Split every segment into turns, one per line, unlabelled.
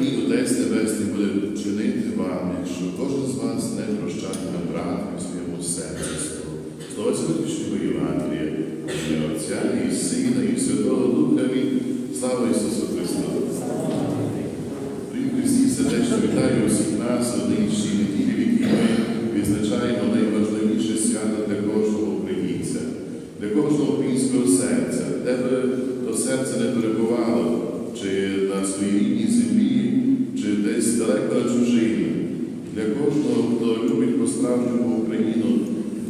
мій Отець Небесний буде чинити вам, якщо кожен з вас не прощатиме братові своєму серцю. Слова сьогоднішнього Євангелія, в ім'я Отця і Сина, і Святого Духа. Амінь. Слава Ісусу Христу! Привіт Христі, сердечно вітаю усіх нас у нинішній неділі, в якій ми відзначаємо найважливіше свято для кожного українця, для кожного українського серця, де би то серце не перебувало, чи на своїй рідній землі, десь далеко. Для кожного, хто любить по-справжньому Україну,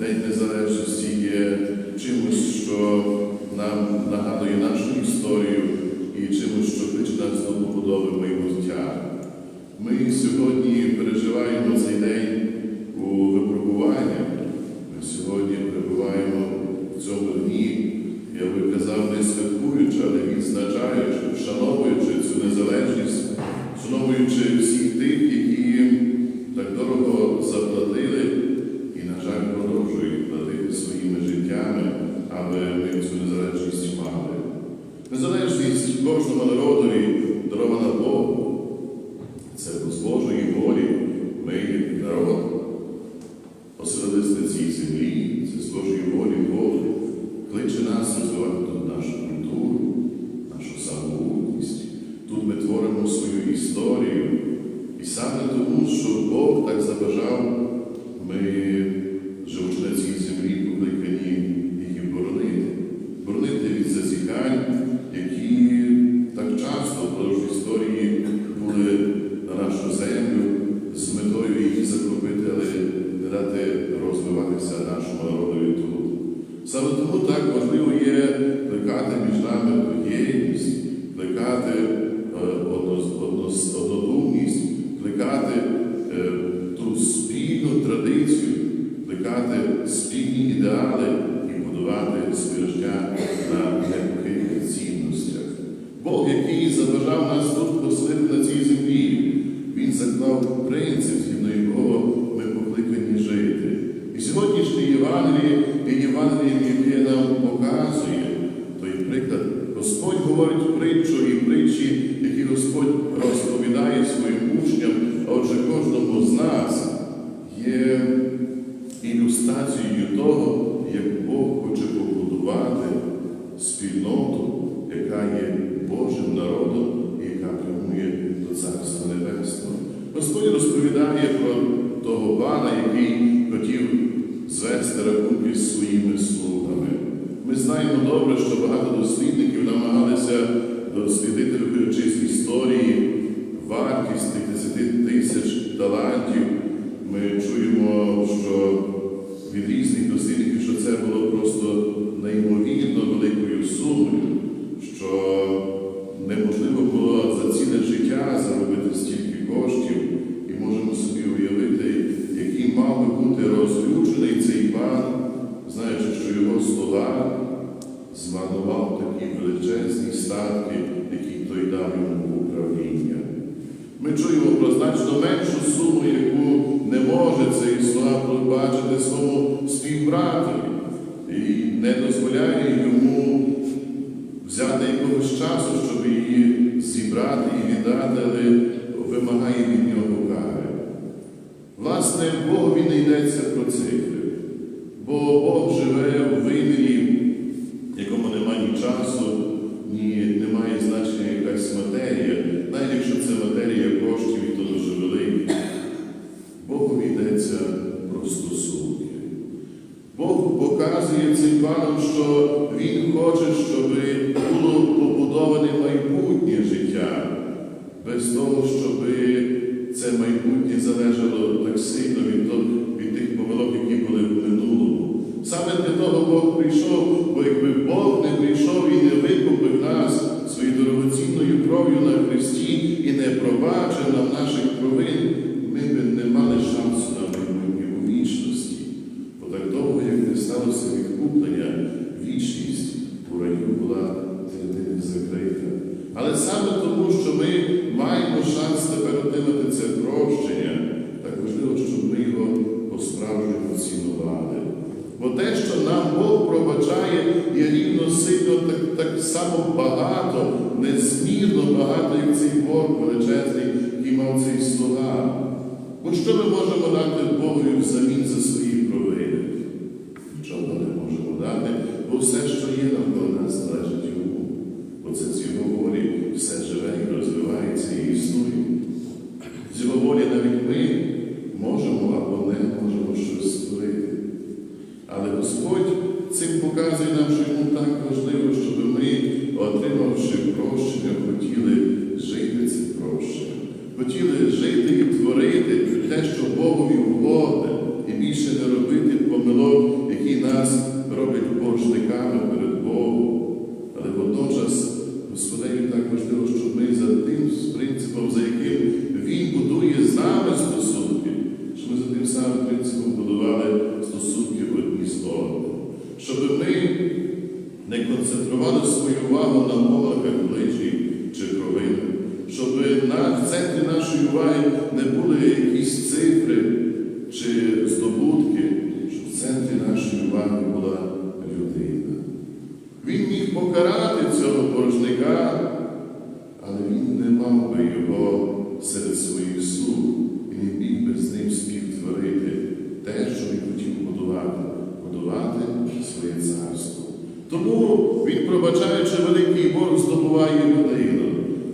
День Незалежності є чимось, що нам нагадує нашу історію і чимось, що кличе нас до побудови майбуття. Ми сьогодні переживаємо цей день у випробуванні. Ми сьогодні перебуваємо в цьому дні, я би казав, не святкуючи, але відзначаючи, вшановуючи цю незалежність, вшановуючи всіх тих, які так дорого заплатили і, на жаль, продовжують платити своїми життями, аби ми цю незалежність мали. Незалежність кожному народові дарована Богу. Це з Божої волі ми, як народ, на цій землі, це Божої волі Бог кличе нас розвивати нашу культуру, нашу самобутність. Тут ми творимо свою історію. І саме тому, що Бог так забажав, ми, тому так важливо є плекати між нами єдність, плекати е, одно- одно- однодумність, плекати е, ту спільну традицію, плекати спільні ідеали і будувати своє на непохитних цінностях. Бог, який забажав нас тут поселити на цій землі, Він заклав принцип, згідно якого ми покликані жити. І сьогоднішнє Євангеліє є Євангелієм, показує той приклад. Господь говорить притчу і притчі, які Господь розповідає своїм учням, а отже кожному з нас є ілюстрацією того, як Бог хоче побудувати спільноту, яка є Божим народом і яка прямує до Царства Небесного. Господь розповідає про того пана, який хотів звести рахунки своїми слугами. Ми знаємо добре, що багато дослідників намагалися дослідити, виходячи з історії, вартість тих 10 тисяч талантів. Ми чуємо, що від різних дослідників, що це було просто неймовірно великою сумою, що неможливо було за ціле життя заробити стільки коштів, і можемо собі уявити, який мав би бути розлючений цей пан, знаючи, що його слуга змарнував такі величезні статки, які той дав йому в управління. Ми чуємо про значно меншу суму, яку не може цей слуга пробачити своєму співбратові і не дозволяє йому взяти якогось часу, щоб її зібрати і віддати, але вимагає від нього кари. Власне, Богові не йдеться про цифри, бо Бог живе в вимірі, якому немає ні часу, ні немає значення якась матерія, навіть якщо це матерія коштів, то дуже велика. Богові йдеться про стосунки. Бог показує цим паном, що Він хоче, щоб було побудоване майбутнє життя, без того, щоб це майбутнє залежало так сильно від, від тих помилок, які були в минулому. Саме для того Бог прийшов, бо якби Бог не прийшов і не викупив нас своєю дорогоцінною кров'ю на Христі і не пробачив нам наших провин, ми б не мали шансу на майбутнє у вічності. Бо так довго, як не сталося відкуплення, вічність у раю була для них закрита. Але саме тому, що ми маємо шанс тепер отримати це прощення, так важливо, щоб ми його по-справжньому цінували. Бо те, що нам Бог пробачає, є рівно сильно так, так само багато незмірно багато, як цей борг величезний, який мав цей слуга. Бо що ми можемо дати Богові взамін за свої провини? Нічого не можемо дати, бо все, що є навколо нас, належить йому. Бо це з його волі все живе і розвивається і існує. З його волі навіть ми можемо або не можемо щось створити. Але Господь цим показує нам, що йому так важливо, щоб ми, отримавши прощення, хотіли жити цим прощенням, хотіли жити і творити те, що Богові угодне, і більше не робити помилок, які нас роблять боржниками перед Богом. Але водночас Господеві так важливо, щоб ми за тим принципом, за яким Він будує з нами стосунки, щоб ми за тим самим принципом будували стосунки одні з одним. Щоб ми не концентрували свою увагу на молоках, ближніх чи провинах, щоб на центрі нашої уваги не були якісь цифри чи здобутки, щоб в центрі нашої уваги була людина. Він міг покарати цього боржника, але він не мав би його серед своїх слуг і не міг би з ним співтворити те, що він хотів будувати, будувати своє царство. Тому він, пробачаючи великий борг, здобуває людину.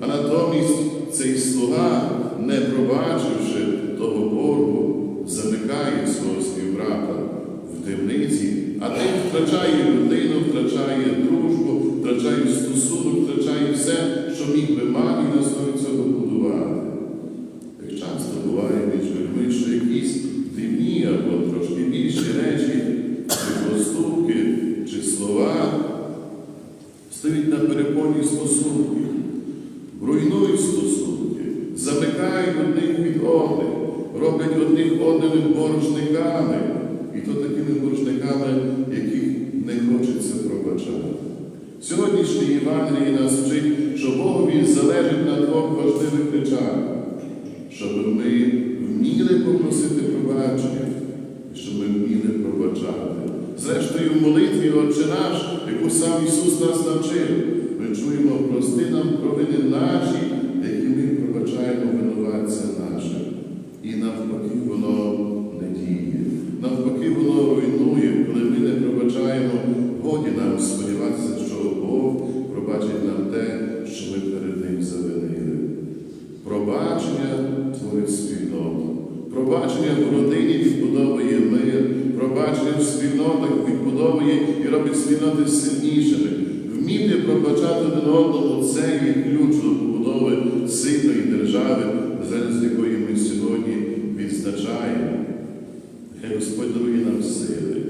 А натомість цей слуга, не пробачивши того боргу, замикає свого співбрата в темниці, а тим втрачає людину, втрачає дружбу, втрачає стосунок, втрачає все, що міг би мати на основі цього будувати. Як часто буває між людьми, що якісь дивні або трошки більші речі, чи поступки, чи слова стоять на перепоні стосунків, руйнують стосунки, замикають одних від одних, роблять одних одними боржниками, і то такими боржниками, яких не хочеться пробачати. Сьогоднішній Євангелій нас вчить, що Богові залежить на двох важливих речах, щоб ми вміли попросити пробачення, щоб ми вміли пробачати. Зрештою, в молитві Отче наш, яку сам Ісус нас навчив, ми чуємо, прости нам провини наші, які ми пробачаємо винуватця нашим. І навпаки, воно не. Навпаки, воно руйнує, коли ми не пробачаємо, годі нам сподіватися, що Бог пробачить нам те, що ми перед Ним завинили. Пробачення творить спільноту. Пробачення в родині відбудовує мир, пробачення в спільнотах відбудовує і робить спільноти сильнішими. Вміти пробачати один одному це є ключ до побудови сильної держави, з якої ми сьогодні відзначаємо. Хай Господь дарує нам сили.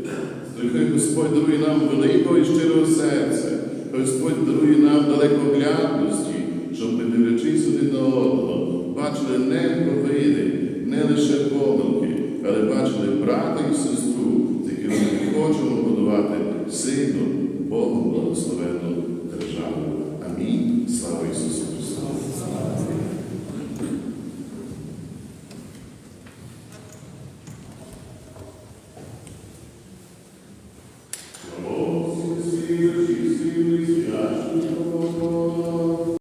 Хай Господь дарує нам великого і щирого серця. Хай Господь дарує нам далекоглядності, щоб ми, дивлячись один на одного, бачили не провини, не лише помилки, але бачили брата і сестру, з якими ми хочемо будувати сильну, Богом благословенну